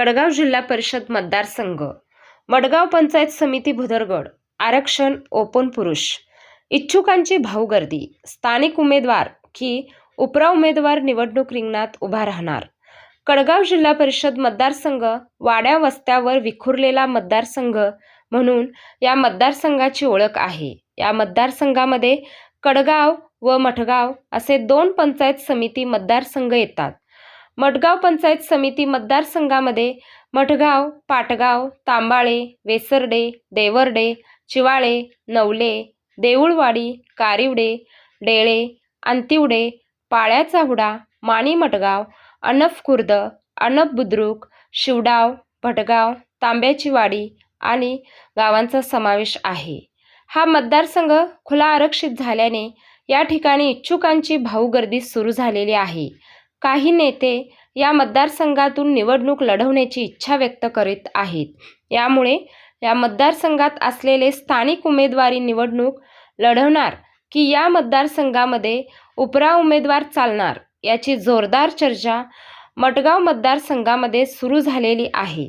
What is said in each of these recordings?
कडगाव जिल्हा परिषद मतदारसंघ. मडगाव पंचायत समिती भुदरगड. आरक्षण ओपन पुरुष. इच्छुकांची भाऊगर्दी. स्थानिक उमेदवार की उपरा उमेदवार निवडणूक रिंगणात उभा राहणार. कडगाव जिल्हा परिषद मतदारसंघ वाड्या वस्त्यावर विखुरलेला मतदारसंघ म्हणून या मतदारसंघाची ओळख आहे. या मतदारसंघामध्ये कडगाव व मठगाव असे दोन पंचायत समिती मतदारसंघ येतात. मठगाव पंचायत समिती मतदारसंघामध्ये मठगाव पाटगाव तांबाळे वेसरडे देवर्डे चिवाळे नवले देऊळवाडी कारिवडे डेळे अंतिवडे पाळ्याचा हुडा माणी मटगाव अनफ खुर्द अनफ बुद्रुक शिवडाव भटगाव तांब्याची वाडी आणि गावांचा समावेश आहे. हा मतदारसंघ खुला आरक्षित झाल्याने या ठिकाणी इच्छुकांची भाऊगर्दी सुरू झालेली आहे. काही नेते या मतदारसंघातून निवडणूक लढवण्याची इच्छा व्यक्त करीत आहेत. यामुळे या मतदारसंघात असलेले स्थानिक उमेदवारी निवडणूक लढवणार की या मतदारसंघामध्ये उपरा उमेदवार चालणार याची जोरदार चर्चा मटगाव मतदारसंघामध्ये सुरू झालेली आहे.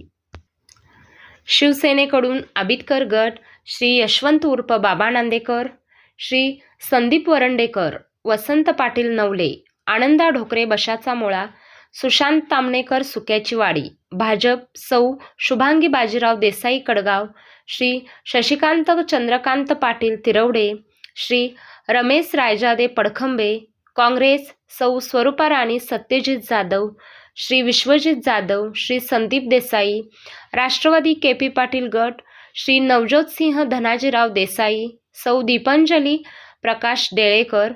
शिवसेनेकडून आबितकर गट श्री यशवंत उर्फ बाबा नांदेकर श्री संदीप वरंडेकर वसंत पाटील नवले आनंदा ढोकरे बशाचा मुळा सुशांत तामणेकर सुक्याची वाडी भाजप सौ Shubhangi Bajirao Desai Kadgaon Shri Shashikant Chandrakant Patil Tirawade Shri Ramesh Raijade Padkhambe Congress Sau Swarupa Rani Satyajit Jadhav Shri Vishwajit Jadhav Shri Sandeep Desai Rashtrawadi K P Patil गट श्री नवज्योत सिंह धनाजीराव देसाई सौ दीपांजली प्रकाश डेळेकर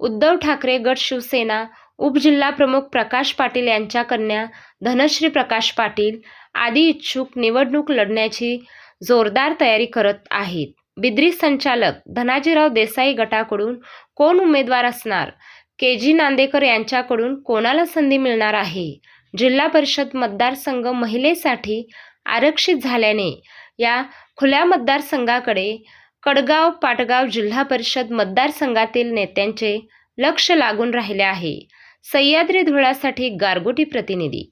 उद्धव ठाकरे गट शिवसेना उपजिल्हाप्रमुख प्रकाश पाटील यांच्या कन्या धनश्री प्रकाश पाटील आदी इच्छुक निवडणूक लढण्याची जोरदार तयारी करत आहेत. बिद्री संचालक धनाजीराव देसाई गटाकडून कोण उमेदवार असणार? के जी नांदेकर यांच्याकडून कोणाला संधी मिळणार आहे? जिल्हा परिषद मतदारसंघ महिलेसाठी आरक्षित झाल्याने या खुल्या मतदारसंघाकडे कडगाव पाटगाव जिल्हा परिषद मतदारसंघातील नेत्यांचे लक्ष लागून राहिले आहे. सह्याद्री धुळ्यासाठी गारगोटी प्रतिनिधी